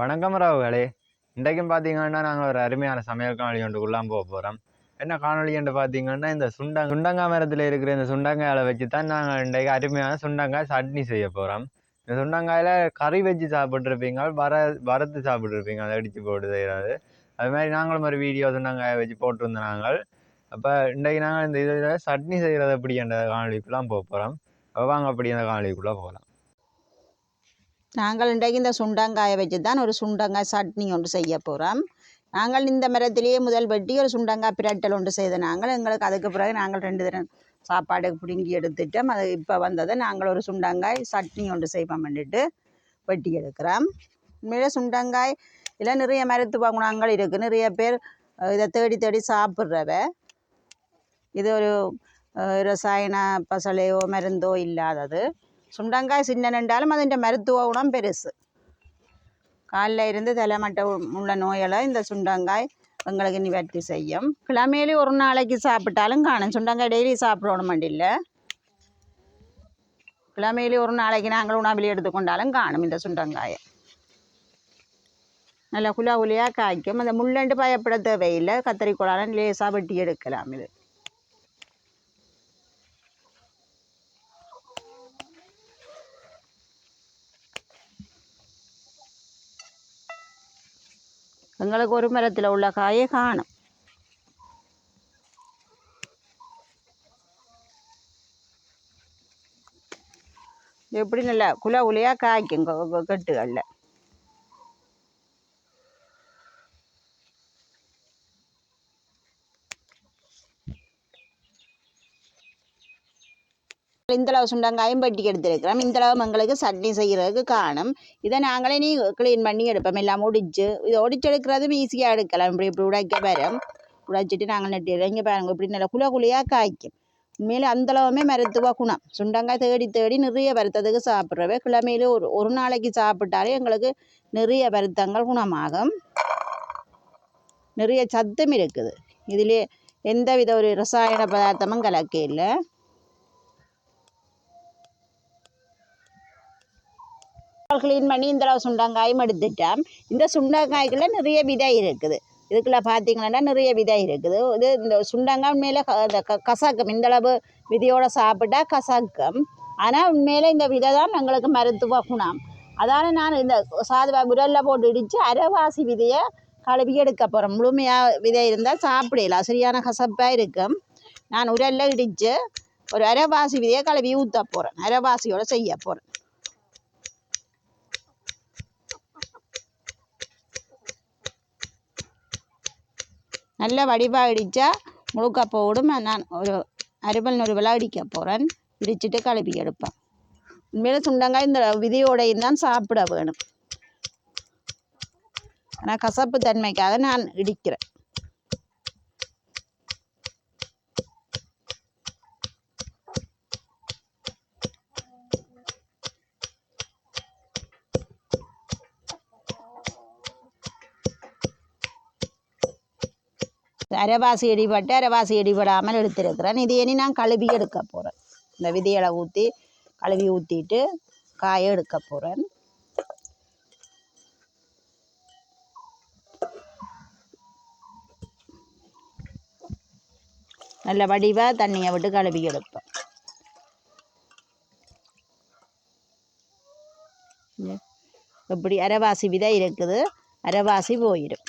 வணக்கம் ராவுகளே. இன்றைக்கும் பார்த்தீங்கன்னா நாங்கள் ஒரு அருமையான சமையல் காணொலி ஒன்றுக்குள்ளாம் போக போகிறோம் என்ன காணொலி என்று பார்த்தீங்கன்னா இந்த சுண்டங்க சுண்டங்காய் மரத்தில் இருக்கிற இந்த சுண்டங்காயை வச்சு தான் நாங்கள் இன்றைக்கு அருமையான சுண்டங்காய் சட்னி செய்ய போகிறோம் இந்த சுண்டங்காயில் கறி வச்சு சாப்பிட்ருப்பீங்க வர வறுத்து சாப்பிட்ருப்பீங்க அதை அடித்து போட்டு செய்கிறது அது மாதிரி நாங்களும் ஒரு வீடியோ சுண்டங்காயை வச்சு போட்டிருந்தோம் நாங்கள். அப்போ இன்றைக்கு நாங்கள் இந்த இதில் சட்னி செய்கிறது அப்படி என்ற காணொலிக்குலாம் போக போகிறோம் வாங்க அப்படி அந்த காணொலிக்குள்ளே போகலாம். நாங்கள் இன்றைக்கு இந்த சுண்டங்காயை வச்சு தான் ஒரு சுண்டங்காய் சட்னி ஒன்று செய்ய போகிறோம் நாங்கள் இந்த மரத்திலேயே முதல் வெட்டி ஒரு சுண்டங்காய் பிரட்டல் ஒன்று செய்த நாங்கள் எங்களுக்கு அதுக்கு பிறகு நாங்கள் ரெண்டு தினம் சாப்பாடு பிடுங்கி எடுத்துட்டோம். அது இப்போ வந்ததை நாங்கள் ஒரு சுண்டங்காய் சட்னி ஒன்று செய்வோம் பண்ணிட்டு வெட்டி எடுக்கிறோம். உண்மையிலே சுண்டங்காய் இதில் நிறைய மருத்துவ குணங்கள் இருக்குது நிறைய பேர் இதை தேடி தேடி சாப்பிட்றவ இது ஒரு ரசாயன பசலையோ மருந்தோ இல்லாதது. சுண்டங்காய் சின்னனுண்டாலும் அதிൻ്റെ மருத்துவ குணம் பெருசு. காலில் இருந்து தலைமட்டம் உள்ள நோயெல்லாம் இந்த சுண்டங்காய் எங்களுக்கு நிவர்த்தி செய்யும். கிழமையிலி ஒரு நாளைக்கு சாப்பிட்டாலும் காணும். சுண்டங்காய் டெய்லி சாப்பிடணும் இல்லை கிழமையிலி ஒரு நாளைக்கு நாங்கள் உணவில் எடுத்துக்கொண்டாலும் காணும் இந்த சுண்டங்காயை. நல்லா குலா குலியாக காய்க்கும். அந்த முள்ளண்டு பயப்பட தேவையில்லை. கத்தரிக்கோளாலும் லேசாக வெட்டி எடுக்கலாம் இது. எங்களுக்கு ஒரு மரத்தில் உள்ள காயை காணும். எப்படி நல்லா குல குலையாக காய்க்கும் கொ- கொ- கெட்டுகளில். இந்தளவு சுண்டங்காயும் பட்டி எடுத்துருக்கிறோம். இந்தளவு எங்களுக்கு சட்னி செய்கிறதுக்கு காணும் இதை நாங்களே நீ க்ளீன் பண்ணி எடுப்போம். எல்லாம் ஒடிச்சு இதை ஒடிச்சு எடுக்கிறதும் ஈஸியாக எடுக்கலாம். இப்படி இப்படி உடைக்க வரும் உடைச்சிட்டு நாங்கள் நெட்டிடுறோம் இங்கே பாருங்க. இப்படி நல்லா குல குழியாக காய்க்கும். உண்மையிலே அந்தளவுமே மருத்துவ குணம். சுண்டங்காய் தேடி தேடி நிறைய வருத்தத்துக்கு சாப்பிட்றவே கிழமையில ஒரு ஒரு நாளைக்கு சாப்பிட்டாலே எங்களுக்கு நிறைய வருத்தங்கள் குணமாகும். நிறைய சத்தம் இருக்குது. இதிலே எந்த வித ஒரு ரசாயன பதார்த்தமும் கலக்க இல்லை. க்ளீன் பண்ணி இந்த அளவு சுண்டங்காயும் எடுத்துட்டோம் இந்த சுண்டங்காய்க்குள்ள நிறைய விதை இருக்குது. இதுக்குள்ள பார்த்தீங்கன்னா நிறைய விதை இருக்குது. இது இந்த சுண்டங்காய் உண்மையில இந்த க- கசக்கம். இந்த அளவு விதையோட சாப்பிட்டா கசக்கம். ஆனால் உண்மையில் இந்த விதை தான் எங்களுக்கு மருத்துவ குணம். அதால் நான் இந்த சாதுவா விரலில் போட்டு இடித்து அரைவாசி விதையை கழுவி எடுக்க போகிறேன் முழுமையாக விதை இருந்தால் சாப்பிடலாம். சரியான கசப்பாக இருக்கும். நான் உரலில் இடித்து ஒரு அரைவாசி விதையை கழுவி ஊற்ற போகிறேன் அரைவாசியோடு செய்ய போகிறேன் நல்ல வடிவாக இடித்தா முழுக்க போடும். நான் ஒரு அருமல் நொறுவலாக இடிக்க போகிறேன் இடிச்சிட்டு கழுவி எடுப்பேன். உண்மையில சுண்டங்காய் இந்த விதியோடையும் தான் சாப்பிட வேணும். ஆனால் கசப்பு தன்மைக்காக நான் இடிக்கிறேன். அரைவாசி இடிபட்டு அரைவாசி இடிபடாமல் எடுத்திருக்கிறேன். இது இனி நான் கழுவி எடுக்க போகிறேன் இந்த விதைகளை ஊற்றி கழுவி ஊற்றிட்டு காய எடுக்க போகிறேன் நல்ல வடிவாக தண்ணியை விட்டு கழுவி எடுப்பேன். இப்படி அரைவாசி விதை இருக்குது. அரைவாசி போயிடும்.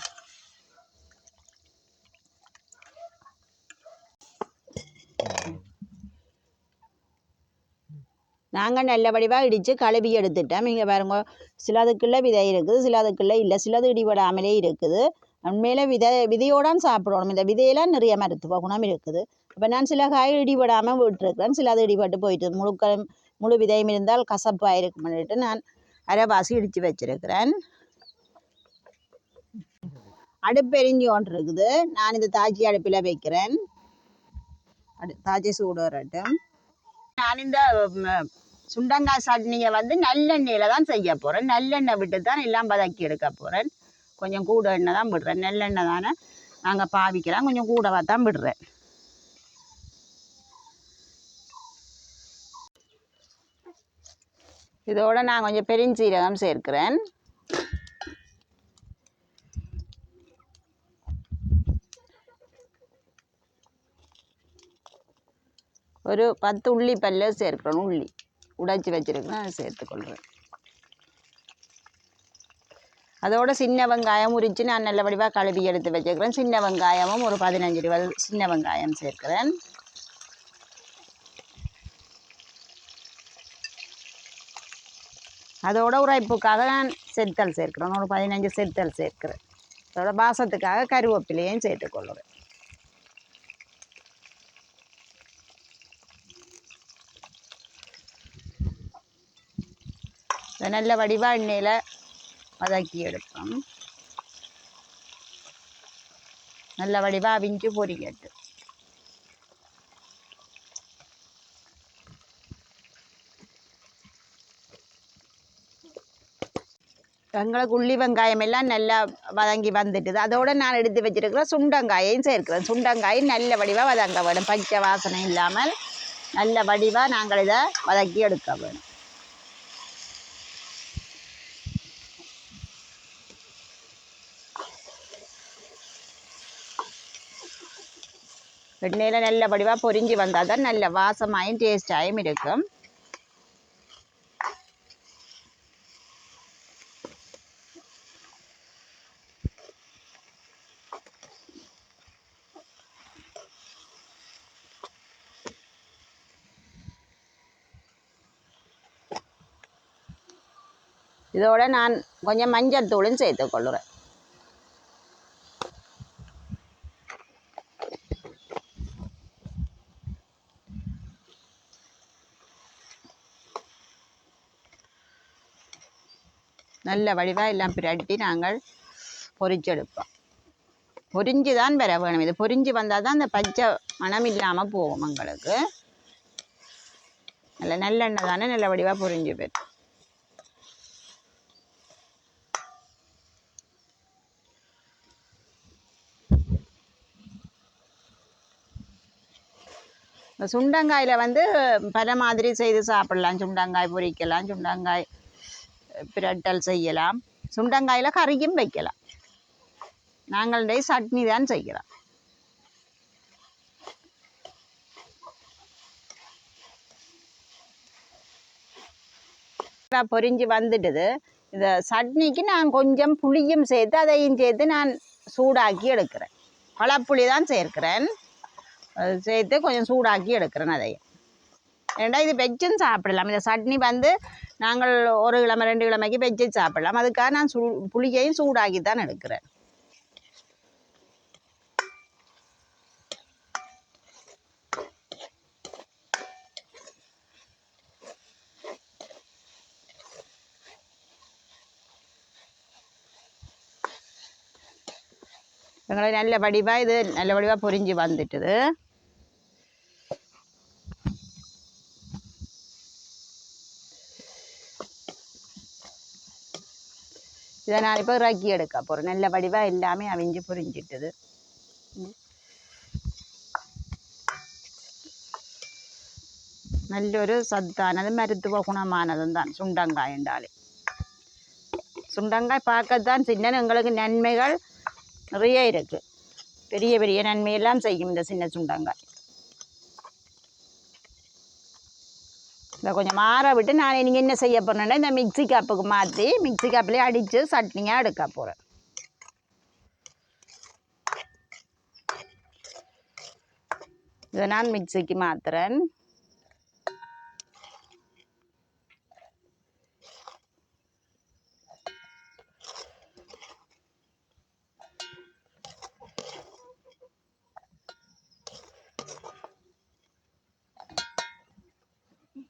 நாங்கள் நல்ல வடிவாக இடித்து கழுவி எடுத்துட்டோம். இங்கே பாருங்க சிலதுக்குள்ளே விதை இருக்குது சிலதுக்குள்ளே இல்லை. சிலது இடிபடாமலே இருக்குது. உண்மையில விதை விதையோடான் சாப்பிடணும். இந்த விதையெல்லாம் நிறைய மருத்துவ குணம் இருக்குது. இப்போ நான் சில காய் இடிபடாமல் விட்டுருக்கிறேன். சிலது இடிபட்டு போயிட்டு முழுக்க முழு விதையும் இருந்தால் கசப்பாக இருக்கும்னுட்டு நான் அரைவாசி இடித்து வச்சிருக்கிறேன். அடுப்பெரிஞ்சு ஒன்று இருக்குது. நான் இந்த தாச்சி அடுப்பில் வைக்கிறேன். அடு தாச்சி சூடு வரட்டும். நான் இந்த சுண்டங்காய் சட்னியை வந்து நல்லெண்ணெயில் தான் செய்ய போகிறேன் நல்லெண்ணெய் விட்டு தான் எல்லாம் பதக்கி எடுக்க போகிறேன் கொஞ்சம் கூட எண்ணெய் தான் விடுறேன். நெல்லெண்ணெய் தானே நாங்கள் பாவிக்கலாம் கொஞ்சம் கூடவாக தான் விடுறேன். இதோட நான் கொஞ்சம் பெருஞ்சீரகம் சேர்க்கிறேன். ஒரு பத்து உள்ளி பல்லு சேர்க்கணும் உள்ளி. உடைச்சி வச்சிருக்கிறேன் அதை சேர்த்துக்கொள்கிறேன் அதோட சின்ன வெங்காயம் உரித்து நான் நல்ல வடிவாக கழுவி எடுத்து வச்சுக்கிறேன். சின்ன வெங்காயமும் ஒரு பதினஞ்சு இருபது சின்ன வெங்காயம் சேர்க்கிறேன். அதோட உரைப்புக்காக நான் செத்தல் சேர்க்கிறேன். ஒரு பதினஞ்சு செத்தல் சேர்க்கிறேன். அதோட பாசத்துக்காக கருவேப்பிலையும் சேர்த்துக்கொள்கிறேன் இதை நல்ல வடிவாக எண்ணெயில் வதக்கி எடுப்போம். நல்ல வடிவாக அவிஞ்சு பொறிக்கட்டு எங்களுக்கு உள்ளி வெங்காயம் எல்லாம் நல்லா வதங்கி வந்துட்டுது. அதோடு நான் எடுத்து வச்சிருக்கிற சுண்டங்காயையும் சேர்க்கிறேன். சுண்டங்காயும் நல்ல வடிவாக வதங்க வேணும். பச்சை வாசனை இல்லாமல் நல்ல வடிவாக நாங்கள் இதை வதக்கி எடுக்க வேணும். எண்ணெயில் நல்ல வடிவாக பொரிஞ்சு வந்தால் தான் நல்ல வாசமாயும் டேஸ்டாயும் இருக்கும் இதோட நான் கொஞ்சம் மஞ்சள் தூளும் சேர்த்துக்கொள்கிறேன் நல்ல வடிவாக எல்லாம் பிரட்டி நாங்கள் பொறிச்செடுப்போம். பொரிஞ்சு தான் வர வேணும். இது பொரிஞ்சு வந்தால் தான் அந்த பச்சை மணம் இல்லாமல் போகும் எங்களுக்கு. நல்ல நல்லெண்ணெய் தானே நல்ல வடிவாக பொரிஞ்சு போயிடும் இந்த சுண்டங்காயில் வந்து பல மாதிரி செய்து சாப்பிடலாம். சுண்டங்காய் பொரிக்கலாம் சுண்டங்காய் பிரட்டல் செய்யலாம். சுண்டங்காயில் கறியும் வைக்கலாம். நாங்களுடைய சட்னி தான் செய்கிறோம் நல்லா பொரிஞ்சு வந்துட்டுது இந்த சட்னிக்கு நான் கொஞ்சம் புளியும் சேர்த்து அதையும் சேர்த்து நான் சூடாக்கி எடுக்கிறேன். பழப்புளி தான் சேர்க்கிறேன். சேர்த்து கொஞ்சம் சூடாக்கி எடுக்கிறேன் அதையும். ஏன்னா இது வெஜ்ஜும் சாப்பிடலாம். இந்த சட்னி வந்து நாங்கள் ஒரு கிழமை ரெண்டு கிழமைக்கு வெஜ்ஜு சாப்பிடலாம். அதுக்காக நான் சூ புளியையும் சூடாக்கி தான் எடுக்கிறேன். எங்களை நல்ல வடிவாக இது நல்ல வடிவாக பொரிஞ்சு வந்துட்டுது. இதை நான் இப்போ இறக்கி எடுக்க போகிறேன் நல்ல வடிவாக எல்லாமே அவிஞ்சு பொரிஞ்சிட்டுது നല്ലൊരു സത്താനത് മരുത്തുവ ഗുണമാനതും தான் சுண்டங்காய் என்றாலே சுண்டங்காய் பார்க்கத்தான் சின்ன எங்களுக்கு நன்மைகள் நிறைய இருக்கு பெரிய பெரிய நன்மையெல்லாம் செய்யும் இந்த சின்ன சுண்டங்காய் இதை கொஞ்சம் மாற விட்டு நான் நீங்கள் என்ன செய்ய போறேன்னா இந்த மிக்ஸி கப்புக்கு மாற்றி மிக்ஸி கப்லேயே அடித்து சட்னியாக எடுக்க போகிறேன் இதை நான் மிக்ஸிக்கு மாத்துறேன்.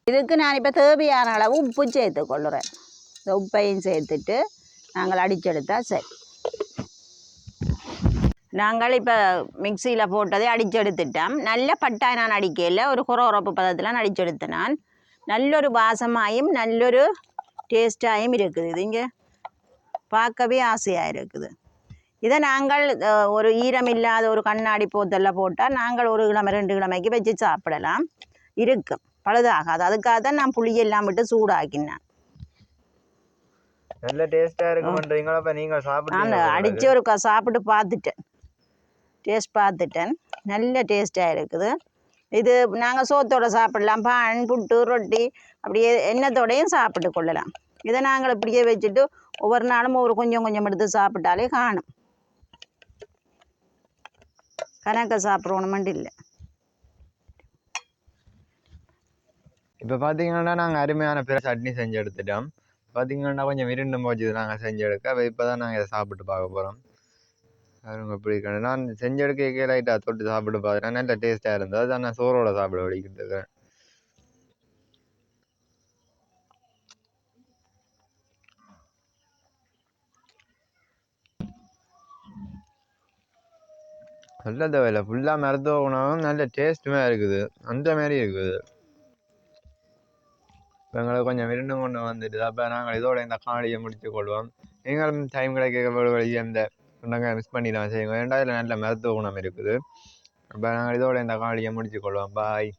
இதுக்கு நான் இப்போ தேவையான அளவு உப்பு சேர்த்து கொள்ளுறேன். இந்த உப்பையும் சேர்த்துட்டு நாங்கள் அடிச்செடுத்தா சரி. நாங்கள் இப்போ மிக்சியில் போட்டதை அடிச்செடுத்துட்டோம். நல்ல பட்டாய் நான் அடிக்கல. ஒரு குறவுறப்பு பதத்தில் நான் நான் நல்லொரு வாசமாயும் நல்லொரு டேஸ்டாயும் இருக்குது. இது இங்கே பார்க்கவே ஆசையாக இருக்குது. இதை நாங்கள் ஒரு ஈரம் இல்லாத ஒரு கண்ணாடி போத்தெல்லாம் போட்டால் நாங்கள் ஒரு கிழமை ரெண்டு கிழமைக்கு வச்சு சாப்பிடலாம். இருக்கும் பழுதாகாது. அதுக்காக தான் நான் புளியெல்லாம் விட்டு சூடாக்கினேன். நல்ல டேஸ்டா இருக்கும்ன்றீங்களா அப்ப நீங்க நான் சாப்பிட்டு அடித்து ஒரு சாப்பிட்டு பார்த்துட்டேன். டேஸ்ட் பார்த்துட்டேன். நல்ல டேஸ்ட்டாக இருக்குது. இது நாங்கள் சோத்தோட சாப்பிடலாம். பான் புட்டு ரொட்டி அப்படியே எண்ணத்தோடையும் சாப்பிட்டு கொள்ளலாம். இதை நாங்கள் இப்படியே வச்சுட்டு ஒவ்வொரு நாளும் ஒரு கொஞ்சம் கொஞ்சம் எடுத்து சாப்பிட்டாலே காணும். கணக்க சாப்பிட்றோணுமெண்டு இல்லை. இப்போ பார்த்தீங்கன்னா நாங்கள் அருமையான பிற சட்னி செஞ்சு எடுத்துட்டோம் பார்த்தீங்கன்னா கொஞ்சம் விருண்டு போச்சு நாங்கள் செஞ்சு எடுக்க இப்போ தான் நாங்கள் இதை சாப்பிட்டு பார்க்க போகிறோம் அவங்க எப்படி இருக்கணும் நான் செஞ்சு எடுக்க லைட்டாக தொட்டு சாப்பிட்டு பார்க்குறேன். நல்ல டேஸ்ட்டாக இருந்தது. அதான் நான் சோறோட சாப்பிட வடிக்கிட்டு இருக்கேன் நல்ல தேவையில்ல ஃபுல்லாக மருத்துவ உணவும் நல்ல டேஸ்ட்டுமே இருக்குது. அந்த மாதிரி இருக்குது. இப்போ எங்களுக்கு கொஞ்சம் விருண்டும் கொண்டு வந்துட்டு அப்போ நாங்கள் இதோட இந்த காணொலியை முடித்து கொள்வோம். நீங்களும் டைம் கிடைக்க வழியை அந்த சுண்டங்காய் மிஸ் பண்ணிடலாம். செய்யுங்க ஏன்டா இதில் நல்ல மருத்துவ குணம் இருக்குது. அப்போ நாங்கள் இதோட இந்த காணொலியை முடித்து கொள்வோம். பாய்